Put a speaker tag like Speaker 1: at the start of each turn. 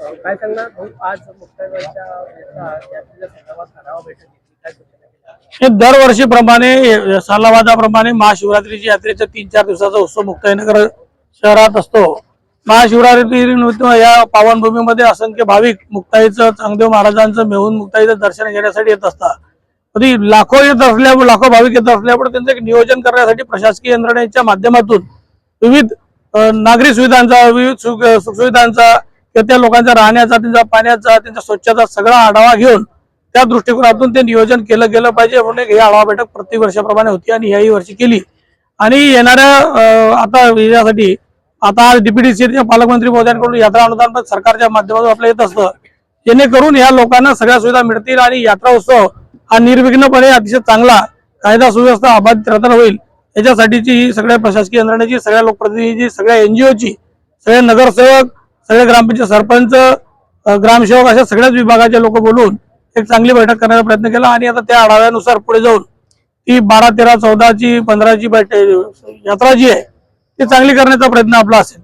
Speaker 1: काय सांगणार? भाऊ आज मुक्ताईवाडीच्या संदर्भात आढावा बैठक घेतली काय सूचना
Speaker 2: हे दरवर्षीप्रमाणे सालावादाप्रमाणे महाशिवरात्रीची यात्रेचा तीन चार दिवसाचा उत्सव मुक्ताईनगर शहरात असतो. महाशिवरात्री निमित्त या पावनभूमीमध्ये असंख्य भाविक मुक्ताईचं चांगदेव महाराजांचं मेहून मुक्ताईचं दर्शन घेण्यासाठी येत असतात. कधी लाखो येत असल्यामुळे लाखो भाविक येत असल्यामुळे त्यांचं एक नियोजन करण्यासाठी प्रशासकीय यंत्रणेच्या माध्यमातून विविध नागरी सुविधांचा विविध सुख सुखसुविधांचा किंवा त्या लोकांचा राहण्याचा त्यांचा पाण्याचा त्यांच्या स्वच्छता सगळा आढावा घेऊन त्या दृष्टिकोनातून ते नियोजन केलं गेलं पाहिजे म्हणून ही आढावा बैठक प्रत्येक वर्षाप्रमाणे होती आणि याही वर्षी केली. आणि येणाऱ्या आता यासाठी आता डीपीडीसीच्या पालकमंत्री महोदयांकडून यात्रा अनुदान पण सरकारच्या माध्यमातून आपल्या येत असतं. जेणेकरून या लोकांना सगळ्या सुविधा मिळतील आणि यात्रा उत्सव हा निर्विघ्नपणे अतिशय चांगला कायदा सुव्यवस्था अबाधित राहताना होईल. याच्यासाठीची ही सगळ्या प्रशासकीय यंत्रणेची सगळ्या लोकप्रतिनिधीची सगळ्या एनजीओची सगळे नगरसेवक सगळे ग्रामपंचायत सरपंच ग्रामसेवक अशा सगळ्याच विभागाचे लोक बोलून एक चांगली बैठक करण्याचा प्रयत्न केला आणि आता त्या आढाव्यानुसार पुढे जाऊन ती बारा तेरा चौदाची पंधराची बैठक यात्रा जी आहे ती चांगली करण्याचा प्रयत्न आपला असेल.